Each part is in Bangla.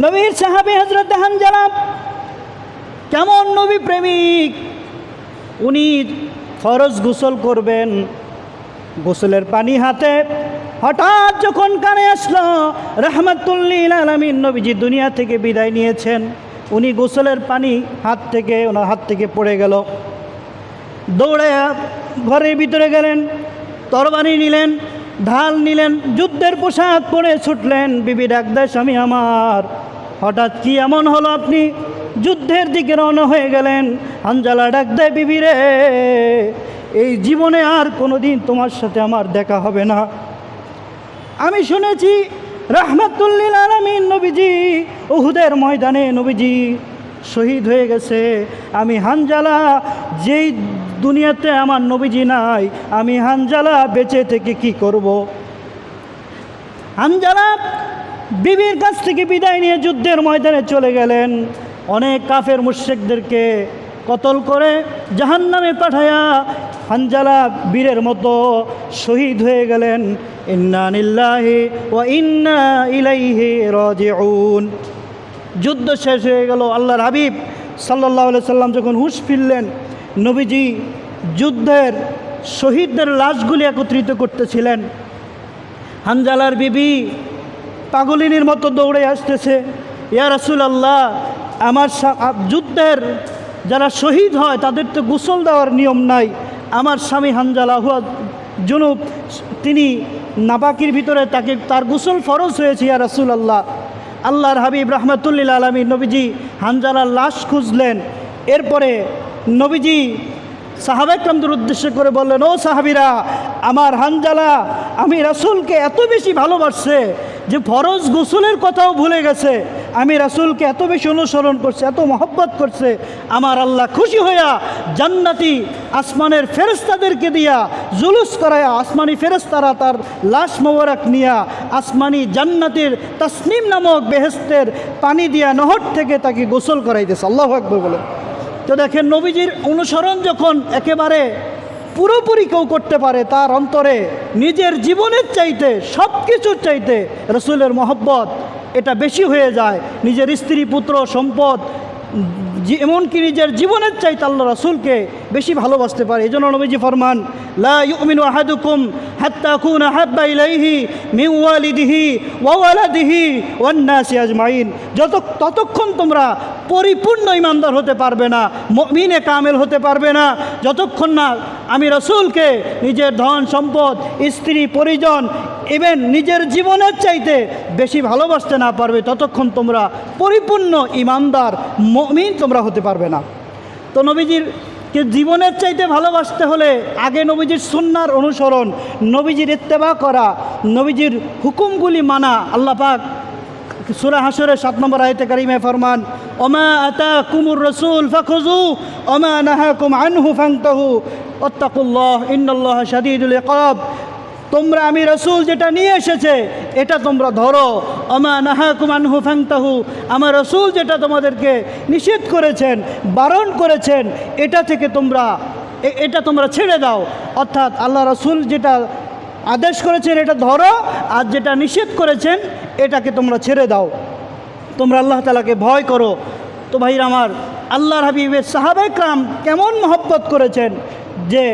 নবীর সাহাবি হজরত হানজালা, কেমন নবী প্রেমিক? উনি ফরজ গোসল করবেন, গোসলের পানি হাতে। হঠাৎ যখন কানে আসলো, রহমতুল্লিল আলমিন নবীজি দুনিয়া থেকে বিদায় নিয়েছেন। উনি গোসলের পানি হাত থেকে, ওনার হাত থেকে পড়ে গেল। দৌড়ে ঘরের ভিতরে গেলেন, তরবারি নিলেন ঢাল নিলেন, যুদ্ধের পোশাক পরে ছুটলেন, বিবি ডাকদার স্বামী আমার, হঠাৎ কি এমন হলো আপনি? যুদ্ধের দিকে রওনা হয়ে গেলেন। আঞ্জালা ডাক দেয়, বিবি রে, এই জীবনে আর কোনোদিন তোমার সাথে আমার দেখা হবে না। আমি শুনেছি রাহমাতুল্লিল আলমিন নবীজি, উহুদের ময়দানে নবীজি শহীদ হয়ে গেছে। আমি হানজালা, যেই দুনিয়াতে আমার নবীজি নাই, আমি হানজালা বেঁচে থেকে কি করব। হানজালা বিবির কাছ থেকে বিদায় নিয়ে যুদ্ধের ময়দানে চলে গেলেন। অনেক কাফের মুশেকদেরকে কতল করে জাহান্নামে পাঠায়া হানজালা বীরের মতো শহীদ হয়ে গেলেন। ইন্না নিল্লাহি ও ইন্না ইলাইহি রাজিউন। যুদ্ধ শেষ হয়ে গেল, আল্লাহর হাবিব সাল্লাহ সাল্লাম যখন হুশ ফিরলেন, নবীজি যুদ্ধের শহীদদের লাশগুলি একত্রিত করতেছিলেন। হানজালার বিবি পাগলিনীর মতো দৌড়ে আসতেছে, ইয়া রাসুল আল্লাহ আমার যুদ্ধের যারা শহীদ হয়, তাদের তো গোসল দেওয়ার নিয়ম নাই। আমার স্বামী হানজালা হুয়া জুনুব, তিনি নাবাকির ভিতরে তাকে, তার গোসল ফরজ হয়েছে, ইয়া রাসুল আল্লাহ আল্লাহর হাবিব রহমতুল্লিল আলমী নবীজি হানজালার লাশ খুঁজলেন। এরপরে নবীজি সাহাবাকরামদের উদ্দেশ্য করে বললেন, ও সাহাবিরা, আমার হানজালা আমি রাসুলকে এত বেশি ভালোবাসছে যে ফরজ গোসলের কথাও ভুলে গেছে। আমি রাসূলকে এত বেশি অনুসরণ করছে, এত মহব্বত করছে, আমার আল্লাহ খুশি হইয়া জান্নাতি আসমানের ফেরেস্তাদেরকে দিয়া জুলুস করায়া আসমানি ফেরেস্তারা তার লাশ মোবারক নিয়া আসমানি জান্নাতের তাসনিম নামক বেহেস্তের পানি দিয়া নহর থেকে তাকে গোসল করাইতেছে। আল্লাহ আকবর বলে। তো দেখেন নবীজির অনুসরণ যখন একেবারে পুরোপুরি কেউ করতে পারে, তার অন্তরে নিজের জীবনের চাইতে সব কিছুর চাইতে রসুলের মহব্বত এটা বেশি হয়ে যায়। নিজের স্ত্রী পুত্র সম্পদ এমনকি নিজের জীবনের চাইতে আল্লাহ রসুলকে বেশি ভালোবাসতে পারে। এই জন্য নবীজি ফরমান, লা ইউমিনু আহাদুকুম হাত্তা কুনা হাব্বা ইলাইহি মিন ওয়া ওয়ালাদিহি ওয়ান নাসি আজমাইন। যত, ততক্ষণ তোমরা পরিপূর্ণ ইমানদার হতে পারবে না মিনে কামেল হতে পারবে না। যতক্ষণ না আমি রসুলকে নিজের ধন, সম্পদ, স্ত্রী, পরিজন ইভেন নিজের জীবনের চাইতে বেশি ভালোবাসতে না পারবে, ততক্ষণ তোমরা পরিপূর্ণ ইমানদার মমিন তোমরা হতে পারবে না। তো নবীজির কে জীবনের চাইতে ভালোবাসতে হলে আগে নবীজির সুন্নার অনুসরণ, নবীজির ইত্তেবা করা, নবীজির হুকুমগুলি মানা। আল্লাহ পাক সুরা হাসরের সাত নম্বর আয়তে কারিমে ফরমান অমা আতা কুমুর রসুল ফাখুজু ওমা নাহাকুম আনহু ফাংতাহু অত্তাকুল্লাহ ইন্নাল্লাহ শাদিদুল ইকাব। তোমরা আমি রসুল যেটা নিয়ে এসেছে, এটা তোমরা ধরো। আমা নাহাকুম আনহু ফাংতাহু আমার রসুল যেটা তোমাদেরকে নিষেধ করেছেন, বারণ করেছেন, এটা থেকে তোমরা এটা তোমরা ছেড়ে দাও। অর্থাৎ আল্লাহ রসুল যেটা আদেশ করেছেন, এটা ধরো, আর যেটা নিষেধ করেছেন, এটাকে তোমরা ছেড়ে দাও। তোমরা আল্লাহ তালাকে ভয় করো। তো ভাইরা আমার, আল্লাহর হাবিবের সাহাবেকরাম কেমন মহব্বত করেছেন যে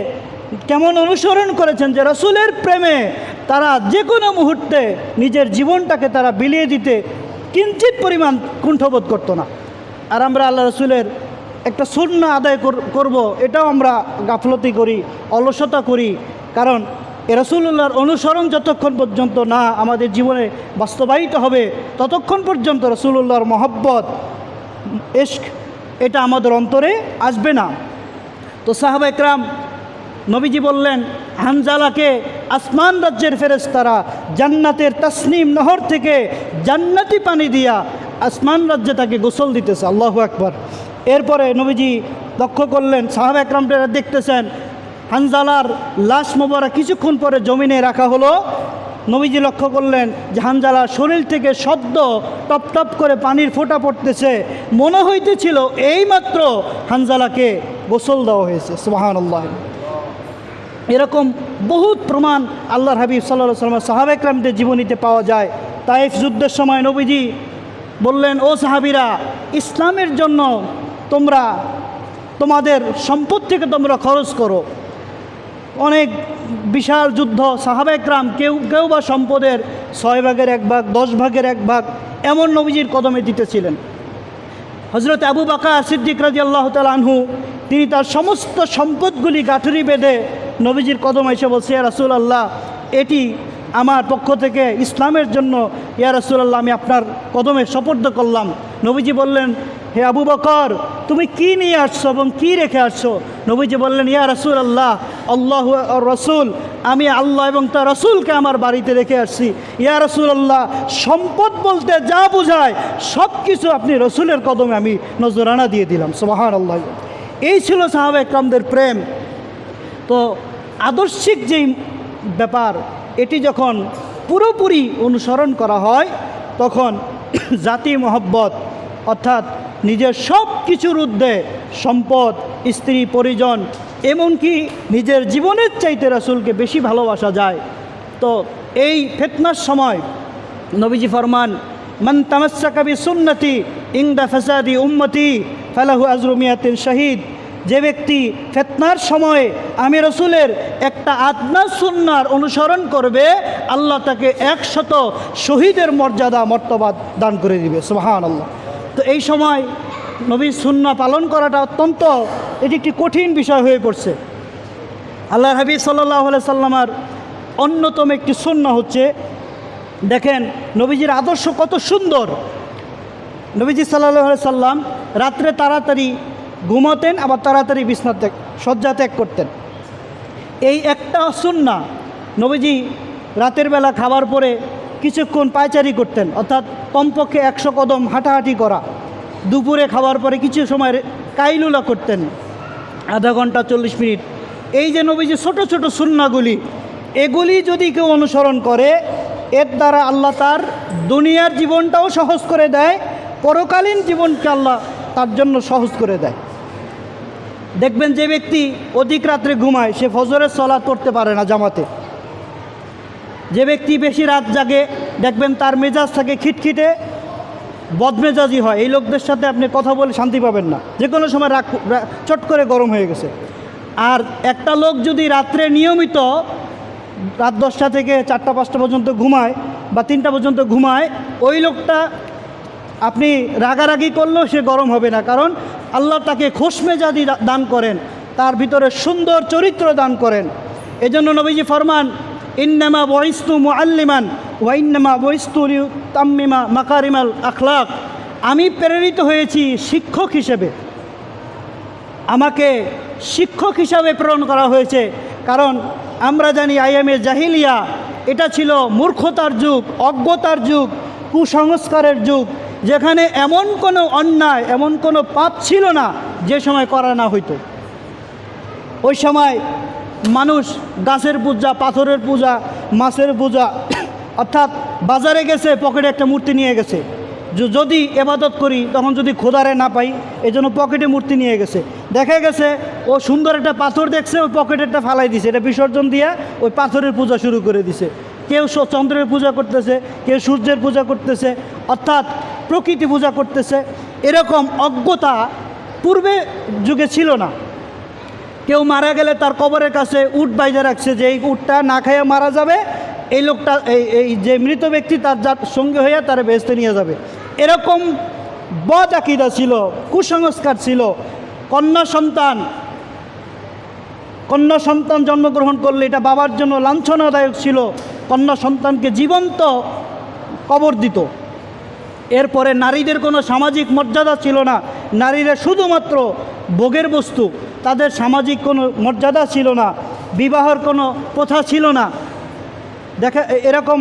কেমন অনুসরণ করেছেন যে রসুলের প্রেমে তারা যে কোনো মুহূর্তে নিজের জীবনটাকে তারা বিলিয়ে দিতে কিঞ্চিত পরিমাণ কুণ্ঠবোধ করতো না। আর আমরা আল্লাহ রসুলের একটা শূন্য আদায় কর- করব, এটাও আমরা গাফলতি করি, অলসতা করি। কারণ এ রসুল্লাহর অনুসরণ যতক্ষণ পর্যন্ত না আমাদের জীবনে বাস্তবায়িত হবে, ততক্ষণ পর্যন্ত রসুল্লাহর মহব্বত এশক এটা আমাদের অন্তরে আসবে না। তো সাহাবা একরাম নবীজি বললেন, হানজালাকে আসমান রাজ্যের ফেরেশতারা জান্নাতের তাসনিম নহর থেকে জান্নাতি পানি দিয়া আসমান রাজ্যে তাকে গোসল দিতেছে। আল্লাহ একবার এরপরে নবীজি লক্ষ্য করলেন, সাহাবা একরামটা দেখতেছেন, হানজালার লাশ মোবারা কিছুক্ষণ পরে জমিনে রাখা হলো। নবীজি লক্ষ্য করলেন যে হানজালার শরীর থেকে শব্দ টপ টপ করে পানির ফোঁটা পড়তেছে। মনে হইতেছিল এইমাত্র হানজালাকে গোসল দেওয়া হয়েছে। সুবাহান আল্লাহ এরকম বহুত প্রমাণ আল্লাহর হাবিব সাল্লাহ সাল্লাম সাহাবেকরামদের জীবনীতে পাওয়া যায়। তাইফ যুদ্ধের সময় নবীজি বললেন, ও সাহাবিরা, ইসলামের জন্য তোমরা, তোমাদের সম্পদ থেকে তোমরা খরচ করো। অনেক বিশাল যুদ্ধ সাহাবেকরাম কেউ কেউ বা সম্পদের ছয় ভাগের এক ভাগ, দশ ভাগের এক ভাগ এমন নবীজির কদমে দিতেছিলেন। হজরত আবু বাকা সিদ্দিক রাজি আল্লাহ আনহু, তিনি তার সমস্ত সম্পদগুলি গাঠুরি বেঁধে নবীজির কদম এসে বলছে, ইয়া রাসুল আল্লাহ এটি আমার পক্ষ থেকে ইসলামের জন্য, ইয়া রাসুল আল্লাহ আমি আপনার কদমে সপর্দ করলাম। নবীজি বললেন, হে আবু বকর, তুমি কি নিয়ে আসছো এবং কী রেখে আসছো? নবীজি বললেন, ইয়া রাসুল আল্লাহ আল্লাহ রসুল, আমি আল্লাহ এবং তার রসুলকে আমার বাড়িতে রেখে আসছি। ইয়া রসুল আল্লাহ সম্পদ বলতে যা বোঝায় সব কিছু আপনি রসুলের কদমে আমি নজরানা দিয়ে দিলাম। সোহান আল্লাহ এই ছিল সাহাবা একরামদের প্রেম। তো আদর্শিক যেই ব্যাপার, এটি যখন পুরোপুরি অনুসরণ করা হয়, তখন জাতি মহব্বত অর্থাৎ নিজের সব কিছুর ঊর্ধ্বে সম্পদ, স্ত্রী, পরিজন, এমনকি নিজের জীবনের চাইতে রাসুলকে বেশি ভালোবাসা যায়। তো এই ফেতনার সময় নবীজি ফরমান, মান তামাচ্ছা বি সুন্নতি ইংদা ফেসাদি উম্মতি, ফালাহু আজরুমিয়াতিন শহীদ। যে ব্যক্তি ফেতনার সময়ে আমি রসুলের একটা আত্মা সুন্নার অনুসরণ করবে, আল্লাহ তাকে একশত শহীদের মর্যাদা, মর্তবাদ দান করে দিবে। সুহান আল্লাহ তো এই সময় নবী সুন্না পালন করাটা অত্যন্ত, এটি একটি কঠিন বিষয় হয়ে পড়ছে। আল্লাহ হাবিব সাল্লাহ সাল্লামার অন্যতম একটি সুন্না হচ্ছে, দেখেন নবীজির আদর্শ কত সুন্দর। নবীজি সাল্লাহ সাল্লাম রাত্রে তাড়াতাড়ি ঘুমাতেন, আবার তাড়াতাড়ি বিছনা ত্যাগ, শয্যা ত্যাগ করতেন। এই একটা সুন্না নবীজি রাতের বেলা খাবার পরে কিছুক্ষণ পায়চারি করতেন, অর্থাৎ কমপক্ষে একশো কদম হাঁটাহাঁটি করা। দুপুরে খাওয়ার পরে কিছু সময় কাইলুলা করতেন, আধা ঘণ্টা চল্লিশ মিনিট। এই যে নবীজি ছোট ছোট সুন্নাগুলি, এগুলি যদি কেউ অনুসরণ করে, এর দ্বারা আল্লাহ তার দুনিয়ার জীবনটাও সহজ করে দেয়, পরকালীন জীবনকে আল্লাহ তার জন্য সহজ করে দেয়। দেখবেন যে ব্যক্তি অধিক রাত্রে ঘুমায়, সে ফজরের সলাৎ করতে পারে না জামাতে। যে ব্যক্তি বেশি রাত জাগে, দেখবেন তার মেজাজ থাকে খিটখিটে, বদমেজাজি হয়। এই লোকদের সাথে আপনি কথা বলে শান্তি পাবেন না। যে কোনো সময় রাগ চট করে গরম হয়ে গেছে। আর একটা লোক যদি রাত্রে নিয়মিত রাত দশটা থেকে চারটা, পাঁচটা পর্যন্ত ঘুমায় বা তিনটা পর্যন্ত ঘুমায়, ওই লোকটা আপনি রাগারাগি করলেও সে গরম হবে না, কারণ আল্লাহ তাকে খোশমেজাদি দান করেন, তার ভিতরে সুন্দর চরিত্র দান করেন। এজন্য নবীজি ফরমান, ইন্নামা বয়স্তু মুআল্লিমান ওয়াইন্নামা বয়স্তু তাম্মিমা মাকারিমাল আখলাক। আমি প্রেরিত হয়েছি শিক্ষক হিসেবে। আমাকে শিক্ষক হিসাবে প্রেরণ করা হয়েছে, কারণ আমরা জানি আইএমএ জাহিলিয়া, এটা ছিল মূর্খতার যুগ, অজ্ঞতার যুগ, কুসংস্কারের যুগ। যেখানে এমন কোনো অন্যায়, এমন কোনো পাপ ছিল না যে সময় করা না হইতো। ওই সময় মানুষ গাছের পূজা, পাথরের পূজা, মাছের পূজা, অর্থাৎ বাজারে গেছে, পকেটে একটা মূর্তি নিয়ে গেছে। যদি এবাদত করি, তখন যদি খোদারে না পাই এই জন্য পকেটে মূর্তি নিয়ে গেছে। দেখা গেছে, ও সুন্দর একটা পাথর দেখছে ওই পকেটে একটা ফালাই দিছে। এটা বিসর্জন দিয়ে ওই পাথরের পূজা শুরু করে দিছে। কেউ চন্দ্রের পূজা করতেছে, কেউ সূর্যের পূজা করতেছে। অর্থাৎ প্রকৃতি পূজা করতেছে, এরকম অজ্ঞতা পূর্বে যুগে ছিল না। কেউ মারা গেলে তার কবরের কাছে উট বাইজে রাখছে যে, এই উটটা না খাইয়ে মারা যাবে, এই লোকটা, এই এই যে মৃত ব্যক্তি তার যার সঙ্গে হইয়া তারা বেহেস্তে নিয়ে যাবে। এরকম বদ আকিদা ছিল, কুসংস্কার ছিল। কন্যা সন্তান কন্যা সন্তান জন্মগ্রহণ করলে এটা বাবার জন্য লাঞ্ছনাদায়ক ছিল। কন্যা সন্তানকে জীবন্ত কবর দিত। এরপরে নারীদের কোনো সামাজিক মর্যাদা ছিল না। নারীরা শুধুমাত্র ভোগের বস্তু, তাদের সামাজিক কোনো মর্যাদা ছিল না, বিবাহর কোনো প্রথা ছিল না। দেখা, এরকম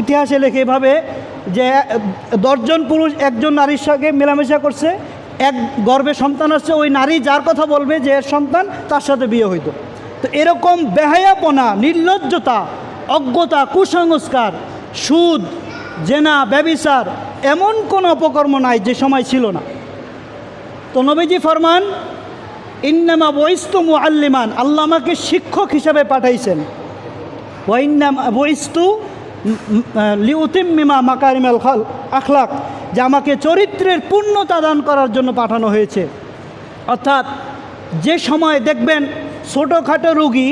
ইতিহাসে লেখে এভাবে যে দশজন পুরুষ, একজন নারীর সঙ্গে মেলামেশা করছে, এক গর্বে সন্তান আসছে, ওই নারী যার কথা বলবে যে এর সন্তান তার সাথে বিয়ে হইতো। তো এরকম বেহায়াপনা, নির্লজ্জতা, অজ্ঞতা, কুসংস্কার, সুদ, জেনা, ব্যবিচার এমন কোনো অপকর্ম নাই যে সময় ছিল না। তো নবীজি ফরমান, ইন্নামা বৈস্তু মুআল্লিমান আল্লাহ আমাকে শিক্ষক হিসাবে পাঠাইছেন। ওয়াইন্নাম বইস্তু লিউতিম্মিমা মাকারিমাল খাল আখলাক, যে আমাকে চরিত্রের পূর্ণতা দান করার জন্য পাঠানো হয়েছে। অর্থাৎ যে সময় দেখবেন ছোটোখাটো রুগী,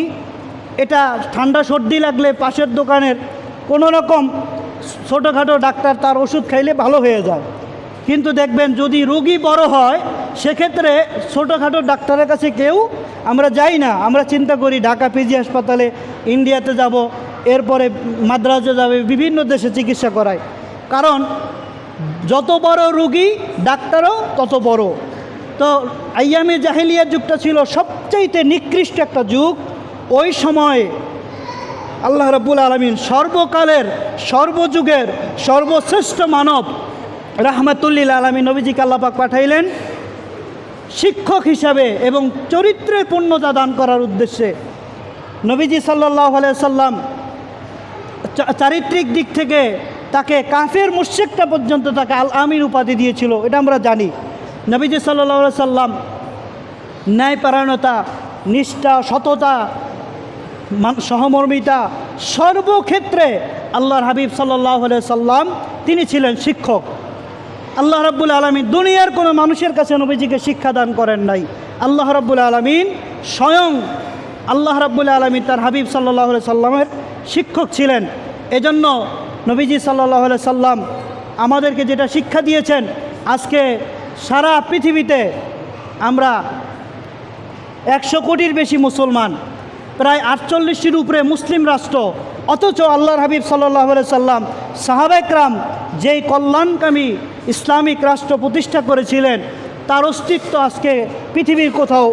এটা ঠান্ডা সর্দি লাগলে পাশের দোকানের কোনো রকম ছোটোখাটো ডাক্তার তার ওষুধ খাইলে ভালো হয়ে যায়। কিন্তু দেখবেন যদি রুগী বড় হয়, সেক্ষেত্রে ছোটোখাটো ডাক্তারের কাছে কেউ আমরা যাই না। আমরা চিন্তা করি ঢাকা পিজি হাসপাতালে, ইন্ডিয়াতে যাব, এরপরে মাদ্রাজে যাবে, বিভিন্ন দেশে চিকিৎসা করায়। কারণ যত বড় রুগী ডাক্তারও তত বড়। তো আইয়ামে জাহেলিয়া যুগটা ছিল সবচাইতে নিকৃষ্ট একটা যুগ। ওই সময় আল্লাহ রব্বুল আলমিন সর্বকালের, সর্বযুগের, সর্বশ্রেষ্ঠ মানব রাহমাতুল্লিল আলমী নবীজিকে আল্লাপাক পাঠাইলেন শিক্ষক হিসাবে এবং চরিত্রের পূর্ণতা দান করার উদ্দেশ্যে। নবীজি সাল্লাহ সাল্লাম চারিত্রিক দিক থেকে তাকে কাফের মুর্শেকটা পর্যন্ত তাকে আল আমির উপাধি দিয়েছিল, এটা আমরা জানি। নবীজি সাল্লাহ সাল্লাম ন্যায়পরায়ণতা, নিষ্ঠা, সততা সহমর্মিতা সর্বক্ষেত্রে আল্লাহর হাবিব সাল্লাহ সাল্লাম তিনি ছিলেন শিক্ষক। আল্লাহ রাব্বুল আলমিন দুনিয়ার কোনো মানুষের কাছে নবীজিকে শিক্ষাদান করেন নাই। আল্লাহ রাব্বুল আলমিন স্বয়ং আল্লাহ রাব্বুল আলমিন তার হাবিব সাল্লাহ সাল্লামের শিক্ষক ছিলেন। এজন্য নবীজি সাল্লাহ সাল্লাম আমাদেরকে যেটা শিক্ষা দিয়েছেন, আজকে সারা পৃথিবীতে আমরা একশো কোটির বেশি মুসলমান প্রায় আটচল্লিশটির উপরে মুসলিম রাষ্ট্র। অথচ আল্লাহর হাবিব সাল্লাহ সাল্লাম সাহাবেকরাম যেই কল্যাণকামী ইসলামিক রাষ্ট্র প্রতিষ্ঠা করেছিলেন, তার অস্তিত্ব আজকে পৃথিবীর কোথাও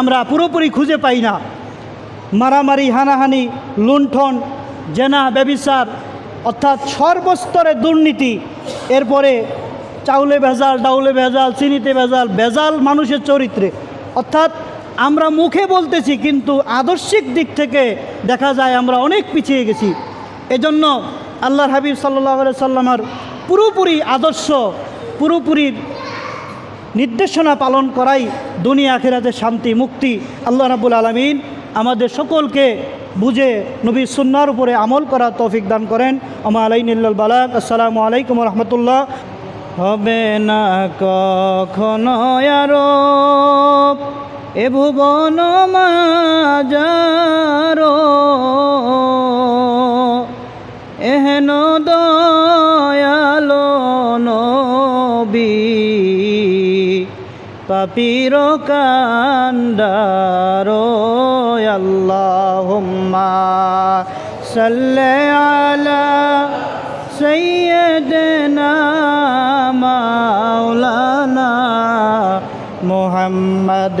আমরা পুরোপুরি খুঁজে পাই না। মারামারি, হানাহানি, লুণ্ঠন, জেনা, ব্যবিচার, অর্থাৎ সর্বস্তরে দুর্নীতি, এরপরে চাউলে ভেজাল, ডাউলে ভেজাল, চিনিতে ভেজাল ভেজাল মানুষের চরিত্রে। অর্থাৎ আমরা মুখে বলতেছি, কিন্তু আদর্শিক দিক থেকে দেখা যায় আমরা অনেক পিছিয়ে গেছি। এজন্য আল্লাহর হাবিব সাল্লাহ সাল্লামার পুরোপুরি আদর্শ, পুরোপুরি নির্দেশনা পালন করাই দুনিয়া আখেরাতে শান্তি, মুক্তি, আল্লাহ রাবুল আলমিন আমাদের সকলকে বুঝে নবী সুন্নার উপরে আমল করা তৌফিক দান করেন। আমা আলাইনুল্লাল বালাক আসসালামু আলাইকুম রহমতুল্লাহ। হবে না কখনো এ ভুবন মাজার এহেন দয়ালো নবী পাপির কান্ডার আল্লাহুম্মা সাল্লে আলা সৈয়দনা মাওলানা মুহাম্মদ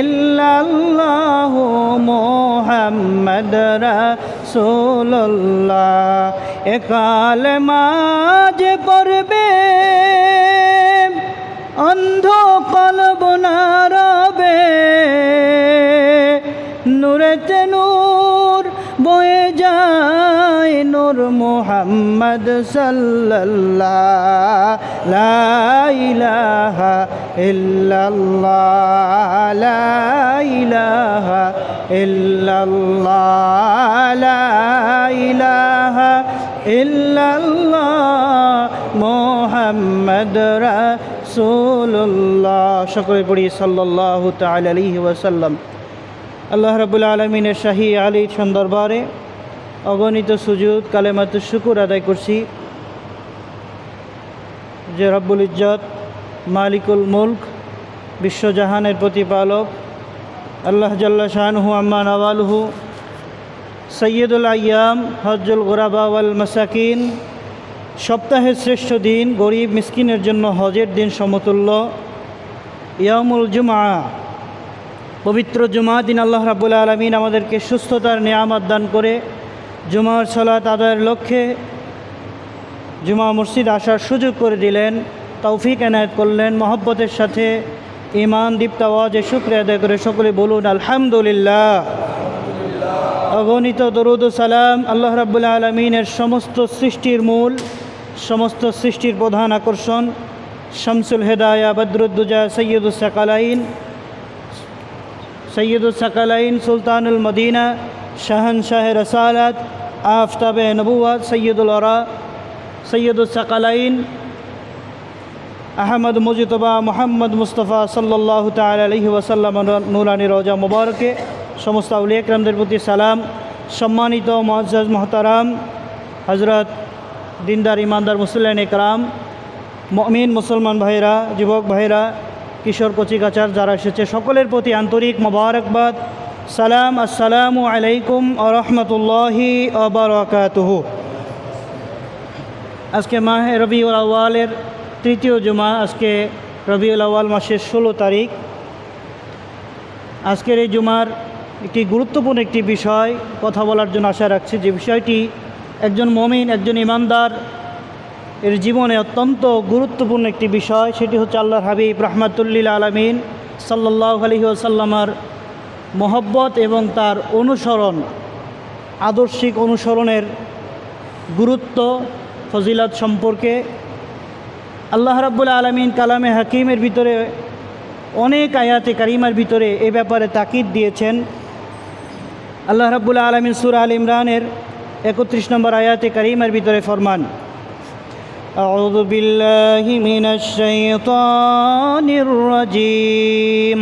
ইল্লাল্লাহু মুহাম্মদ রাসূলুল্লাহ। এ কালেমা যে করবে অন্ধ যায় নূর মোহাম্মদ সাল্লাল্লাহ লা ইলাহা ইল্লাল্লাহ লা ইলাহা ইল্লাল্লাহ লা ইলাহা ইল্লাল্লাহ মোহাম্মদ রাসূলুল্লাহ সকলে পড়ি সাল্লাল্লাহু তাআলা আলাইহি ওয়াসাল্লাম আল্লাহ রাবুল আলমিনের শাহী আলী দরবারে অগণিত সুজুদ, কালেমাত শুকুর আদায় করছি। যে রব্বুল ইজ্জত, মালিকুল মুলক, বিশ্বজাহানের প্রতিপালক, আল্লাহ জাল্লা শাহনহু আম্মা নওয়ালহু সৈয়দুল আয়াম, হজ্জুল গোরাবা ওয়াল মাসাকিন, সপ্তাহের শ্রেষ্ঠ দিন, গরিব মিসকিনের জন্য হজের দিন সমতুল্য। ইয়ামুল জুমা পবিত্র জুমা দিন আল্লাহ রাবুল আলমিন আমাদেরকে সুস্থতার নিয়ামত দান করে জুমার সলাত আদায়ের লক্ষ্যে জুমা মসজিদ আসার সুযোগ করে দিলেন, তৌফিক এনায়ত করলেন, মহব্বতের সাথে ইমান দীপ্ত আওয়াজে শুক্রিয়া আদায় করে সকলে বলুন, আলহামদুলিল্লাহ। অগণিত দরুদ সালাম আল্লাহ রাব্বুল আলমিনের সমস্ত সৃষ্টির মূল, সমস্ত সৃষ্টির প্রধান আকর্ষণ, শামসুল হেদায়া, বদরুদ্দুজা সৈয়দুল সাকালাইন সৈয়দুল সাকালাইন, সুলতানুল মদিনা শাহন শাহ রসালাত, আফতাবে নবুয়াত সৈয়দুল ওরা সৈয়দুল সাকালাইন, আহমদ মুজিতবা মোহাম্মদ মুস্তফা সাল্লাহ তাল ওসাল্লাম নুরানি রোজা মুবারকে, সমস্ত আউলিয়া একরামদের প্রতি সালাম। সম্মানিত মহাজ মহতারাম হজরত দিনদার ইমানদার মুসল্লান একরাম মমিন মুসলমান ভাইরা যুবক ভাইরা কিশোর কচিকাচার যারা এসেছে, সকলের প্রতি আন্তরিক মোবারকবাদ সালাম, আসসালামু আলাইকুম আ রহমতুল্লাহি আবরকাতহ আজকে মাহ রবিউল আওয়ালের তৃতীয় জুমা, আজকে রবিউল আওয়াল মাসের ষোলো তারিখ। আজকের এই জুমার একটি গুরুত্বপূর্ণ একটি বিষয়, কথা বলার জন্য আশা রাখছি যে বিষয়টি একজন মমিন, একজন ইমানদার এর জীবনে অত্যন্ত গুরুত্বপূর্ণ একটি বিষয়, সেটি হচ্ছে আল্লাহর হাবিব রহমাতুল্লিল আলমিন সাল্লাহ আলহি আসাল্লামার মহব্বত এবং তার অনুসরণ আদর্শিক অনুসরণের গুরুত্ব ফজিলাত সম্পর্কে আল্লাহ রাব্বুল আলমিন কালামে হাকিমের ভিতরে অনেক আয়াতে কারিমার ভিতরে এ ব্যাপারে তাকিদ দিয়েছেন আল্লাহ রাব্বুল আলমিন সুর আল ইমরানের একত্রিশ নম্বর আয়াতে কারিমার ভিতরে ফরমান أعوذ بالله من الشيطان الرجيم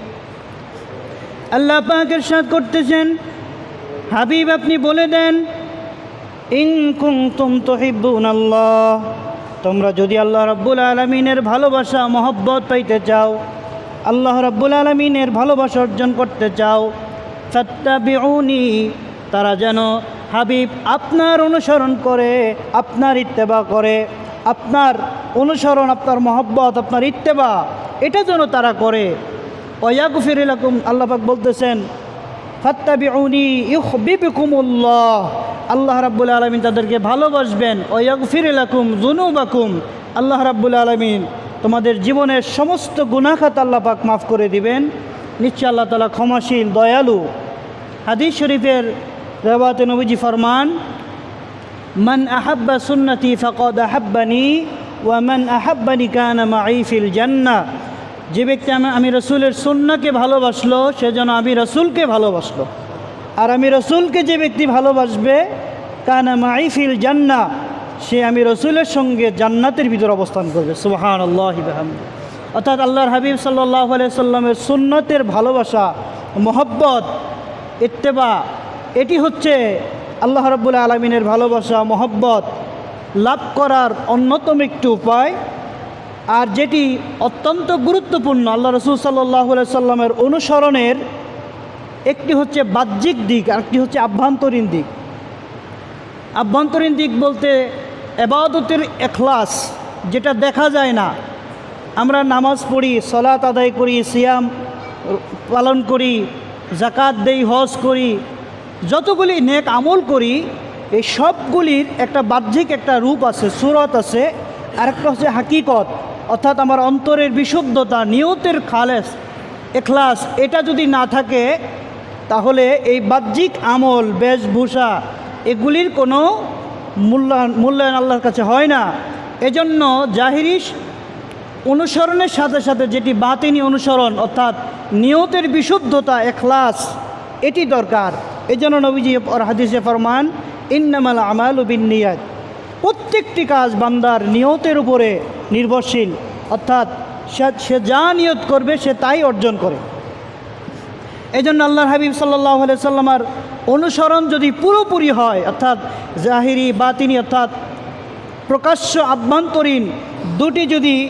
আল্লাহ পাক ইরশাদ করতেছেন। হাবিব, আপনি বলে দেন, ইন কুনতুম তুহিব্বুন আল্লাহ তোমরা যদি আল্লাহ রাব্বুল আলমিনের ভালোবাসা, মহব্বত পাইতে চাও, আল্লাহ রাব্বুল আলমিনের ভালোবাসা অর্জন করতে চাও, ফাত্তাবিউনি, তারা যেন হাবিব আপনার অনুসরণ করে, আপনার ইত্তেবা করে, আপনার অনুসরণ, আপনার মহব্বত, আপনার ইত্তেবা, এটা যেন তারা করে। ওয়াগফির লাকুম আল্লাপাক বলতেছেন, ফাত্তাবিউনি ইউহবিবকুমুল্লাহ আল্লাহ রাব্বুল আলমিন তাদেরকে ভালোবাসবেন। ওয়াগফির লাকুম জুনুবাকুম আল্লাহ রাব্বুল আলমিন তোমাদের জীবনের সমস্ত গুনাখাত আল্লাহ পাক মাফ করে দিবেন। নিশ্চয় আল্লাহ তালা ক্ষমাশীল, দয়ালু। হাদিস শরীফের রেবাতে নবীজি ফরমান, মান আহাব্বা সুন্নতি ফকদ আহাব্বানি, ওয়া মান আহাব্বানি কানা মাই ফিল জান্না যে ব্যক্তি আমি রসুলের সুন্নাকে ভালোবাসলো, সে যেন আমি রসুলকে ভালোবাসলো। আর আমি রসুলকে যে ব্যক্তি ভালোবাসবে, কানা মাই ফিল জান্না, সে আমি রসুলের সঙ্গে জান্নাতের ভিতর অবস্থান করবে। সুবাহান আল্লাহ অর্থাৎ আল্লাহর হাবিব সাল্লাহ সাল্লামের সুন্নতের ভালোবাসা, মহব্বত, ইত্তেবা, এটি হচ্ছে আল্লাহ রব্বুল আলমিনের ভালোবাসা, মহব্বত লাভ করার অন্যতম একটি উপায়। আর যেটি অত্যন্ত গুরুত্বপূর্ণ, আল্লাহ রসুল সাল্লাহ সাল্লামের অনুসরণের একটি হচ্ছে বাহ্যিক দিক, আর একটি হচ্ছে আভ্যন্তরীণ দিক। আভ্যন্তরীণ দিক বলতে এবাদতের এখলাস, যেটা দেখা যায় না। আমরা নামাজ পড়ি, সলাত আদায় করি, সিয়াম পালন করি জাকাত দেই, হজ করি, যতগুলি নেক আমল করি, এই সবগুলির একটা বাহ্যিক একটা রূপ আছে, সুরত আছে আর একটা হচ্ছে হাকিকত। অর্থাৎ আমার অন্তরের বিশুদ্ধতা, নিয়তের খালেস, এখলাস, এটা যদি না থাকে, তাহলে এই বাহ্যিক আমল, বেশভূষা, এগুলির কোনো মূল্যায়ন মূল্যায়ন আল্লাহর কাছে হয় না। এজন্য জাহিরিস অনুসরণের সাথে সাথে যেটি বাতিনি অনুসরণ, অর্থাৎ নিয়তের বিশুদ্ধতা, এখলাস, এটি দরকার। এই জন্য নবীজি হাদিসে ফরমান, ইন্নামাল আমাল বিন প্রত্যেকটি কাজ বান্দার নিয়তের উপরে নির্ভরশীল। অর্থাৎ সে- যা নিয়ত করবে, সে তাই অর্জন করে। এই জন্য আল্লাহর হাবিব সাল্লাহ সাল্লামার অনুসরণ যদি পুরোপুরি হয়, অর্থাৎ জাহিরি, বাতিনি, অর্থাৎ প্রকাশ্য, আভ্যন্তরীণ দুটি যদি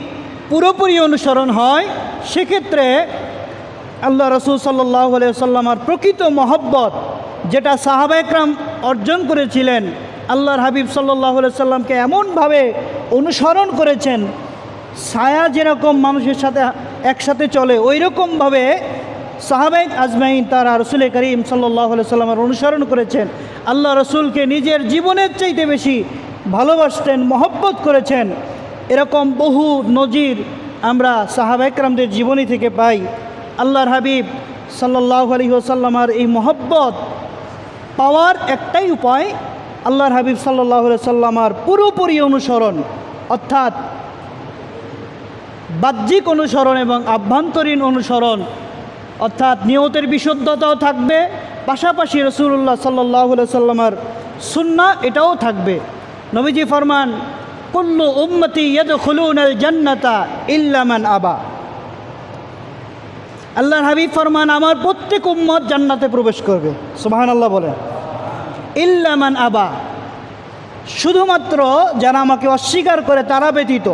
পুরোপুরি অনুসরণ হয়, সেক্ষেত্রে আল্লাহ রসুল সাল্লাহ সাল্লামার প্রকৃত মহব্বত যেটা সাহাবা একরাম অর্জন করেছিলেন আল্লাহর হাবিব সাল্লাহ সাল্লামকে এমনভাবে অনুসরণ করেছেন, ছায়া যেরকম মানুষের সাথে একসাথে চলে ওই রকমভাবে সাহাবেক আজমাইন তারা রসুল করিম সাল্লাহ সাল্লামের অনুসরণ করেছেন। আল্লাহ রসুলকে নিজের জীবনের চাইতে বেশি ভালোবাসতেন, মহব্বত করেছেন। এরকম বহু নজির আমরা সাহাবাইকরামদের জীবনী থেকে পাই। আল্লাহর হাবিব সাল্লাহ আলী ওসাল্লামার এই মহব্বত পাওয়ার একটাই উপায় আল্লাহর হাবিব সাল্লাহ সাল্লামার পুরোপুরি অনুসরণ, অর্থাৎ বাহ্যিক অনুসরণ এবং আভ্যন্তরীণ অনুসরণ, অর্থাৎ নিয়তের বিশুদ্ধতাও থাকবে, পাশাপাশি রসুল্লাহ সাল্লাহ সাল্লামার সুন্না এটাও থাকবে। নবীজি ফরমান, কুল্লু উম্মতি ইয়দ জান্নাতা ইল্লামান আবা। আল্লাহর হাবিব ফরমান, আমার প্রত্যেক উম্মত জান্নাতে প্রবেশ করবে। সুবাহান আল্লাহ বলেন। ইল্লামান আবা। শুধুমাত্র যারা আমাকে অস্বীকার করে তারা ব্যতীত।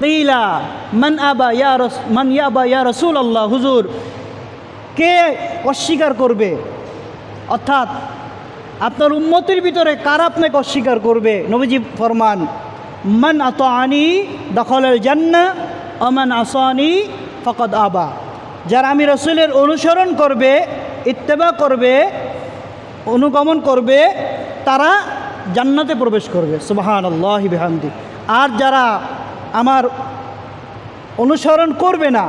কিলা মান আবা ইয়া রস মান ইয়াবা ইয়া রসুল আল্লাহ হুজুর, কে অস্বীকার করবে? অর্থাৎ আপনার উন্মতির ভিতরে কার আপনাকে অস্বীকার করবে? নবীজি ফরমান, মান আত আনি দখলের জান্না অমান আসানি ফকদ আবা। যারা আমি রসুলের অনুসরণ করবে, ইত্তেবা করবে অনুগমন করবে, তারা জান্নাতে প্রবেশ করবে। সুবাহান আল্লাহ বিহামদি। আর যারা আমার অনুসরণ করবে না,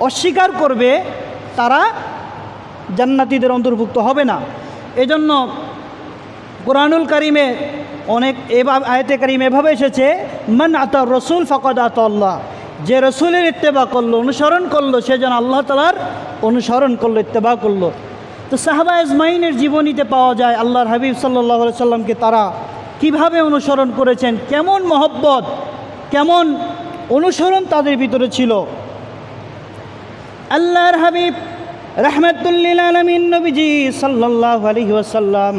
অস্বীকার করবে, তারা জান্নাতিদের অন্তর্ভুক্ত হবে না। এজন্য কোরআনুল কারিমে অনেক এভাবে, আয়তে কারিম এভাবে এসেছে, মান আত রসুল ফকদ আল্লাহ। যে রসুলের ইত্তেবা করল, অনুসরণ করল, সে যেন আল্লাহ তালার অনুসরণ করল, ইত্তেবা করল। তো সাহাবা ইসমাইনের জীবনীতে পাওয়া যায় আল্লাহর হাবিব সাল্লাহ সাল্লামকে তারা কীভাবে অনুসরণ করেছেন, কেমন মহব্বত, কেমন অনুসরণ তাদের ভিতরে ছিল। আল্লাহর হাবিব রহমতুল্লিল আলমিন নবীজি সাল্লাহ আলহি ওয়াসাল্লাম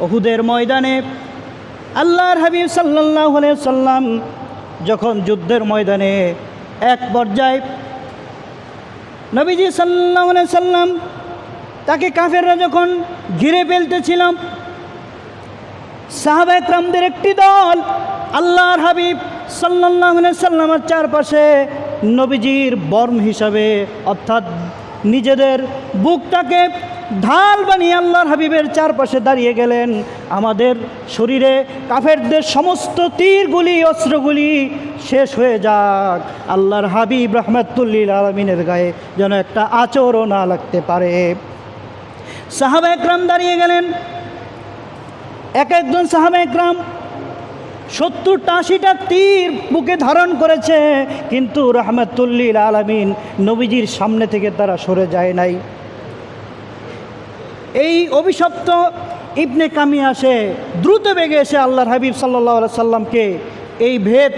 ওহুদের ময়দানে আল্লাহর হাবিব সাল্লাহ সাল্লাম যখন যুদ্ধের ময়দানে এক পর্যায়ে নবীজি সাল্লাহ সাল্লাম তাকে কাফেররা যখন ঘিরে ফেলতেছিলাম সাহাবা একরামদের একটি দল, আল্লাহর হাবিব সাল্লাহ সাল্লামের চারপাশে নবীজির বর্ম হিসাবে, অর্থাৎ নিজেদের বুকটাকে ঢাল বানিয়ে আল্লাহর হাবিবের চারপাশে দাঁড়িয়ে গেলেন। আমাদের শরীরে কাফেরদের সমস্ত তীরগুলি, অস্ত্রগুলি শেষ হয়ে যাক। আল্লাহর হাবিব রহমতুল্লিল আলমিনের গায়ে যেন একটা আচরও না লাগতে পারে। সাহাবা একরাম দাঁড়িয়ে গেলেন। এক একজন সাহাবা একরাম সত্তরটা, আশিটা তীর বুকে ধারণ করেছে, কিন্তু রহমতুল্লিল আলমিন নবীজির সামনে থেকে তারা সরে যায় নাই। এই অভিশপ্ত ইবনে কামি আসে দ্রুত বেগে এসে আল্লাহর হাবিব সাল্লাহ সাল্লামকে এই ভেদ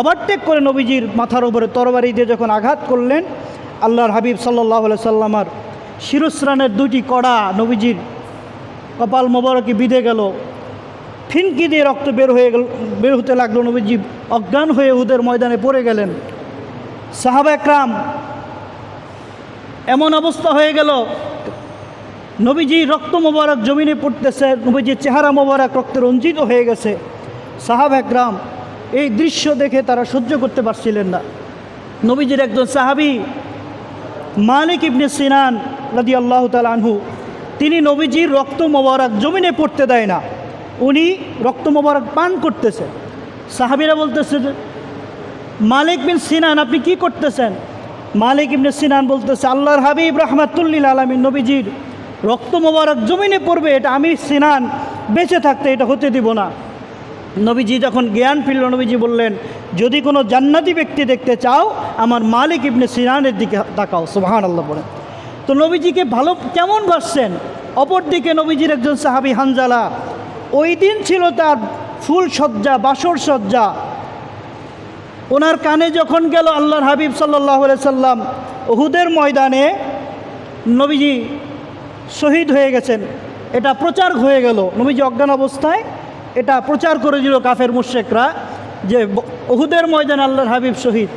ওভারটেক করে নবীজির মাথার উপরে তরবারি দিয়ে যখন আঘাত করলেন, আল্লাহর হাবিব সাল্লাহ সাল্লামার শিরস্রানের দুটি কড়া নবীজির কপাল মোবারকে বিঁধে গেল। ফিনকি দিয়ে রক্ত বের হয়ে গেল, বের হতে লাগল নবীজি। অজ্ঞান হয়ে উদের ময়দানে পড়ে গেলেন। সাহাবা একরাম এমন অবস্থা হয়ে গেল, নবীজি রক্ত মোবারক জমিনে পড়তেছে নবীজির চেহারা মোবারক রক্তে রঞ্জিত হয়ে গেছে। সাহাব একরাম এই দৃশ্য দেখে তারা সহ্য করতে পারছিলেন না। নবীজির একজন সাহাবি মালিক ইবনে সিনান রাদি আল্লাহ আনহু, তিনি নবীজির রক্ত মোবারক জমিনে পড়তে দেয় না। উনি রক্ত মোবারক পান করতেছে। সাহাবিরা বলতেছে মালিক বিন সিনান, আপনি কি করতেছেন? মালিক ইবনে সিনান বলতেছে, আল্লাহর হাবিব রহমাতুল্লিল আলমী নবীজির রক্ত মোবারক জমিনে পড়বে, এটা আমি সিনান বেঁচে থাকতে এটা হতে দিব না। নবীজি যখন জ্ঞান ফিরল, নবীজি বললেন, যদি কোনো জান্নাতি ব্যক্তি দেখতে চাও, আমার মালিক ইবনে সিনানের দিকে তাকাও। সুবাহান আল্লাহ বলেন। তো নবীজিকে ভালো, কেমন বাসছেন অপরদিকে নবীজির একজন সাহাবি হানজালা, ওই দিন ছিল তার ফুল সজ্জা বাসর সজ্জা ওনার কানে যখন গেল আল্লাহর হাবিব সাল্লাহ সাল্লাম ওহুদের ময়দানে নবীজি শহীদ হয়ে গেছেন। এটা প্রচার হয়ে গেল। নবীজি অজ্ঞান অবস্থায় এটা প্রচার করেছিল কাফের মুশেকরা যে ওহুদের ময়দান আল্লাহর হাবিব শহীদ।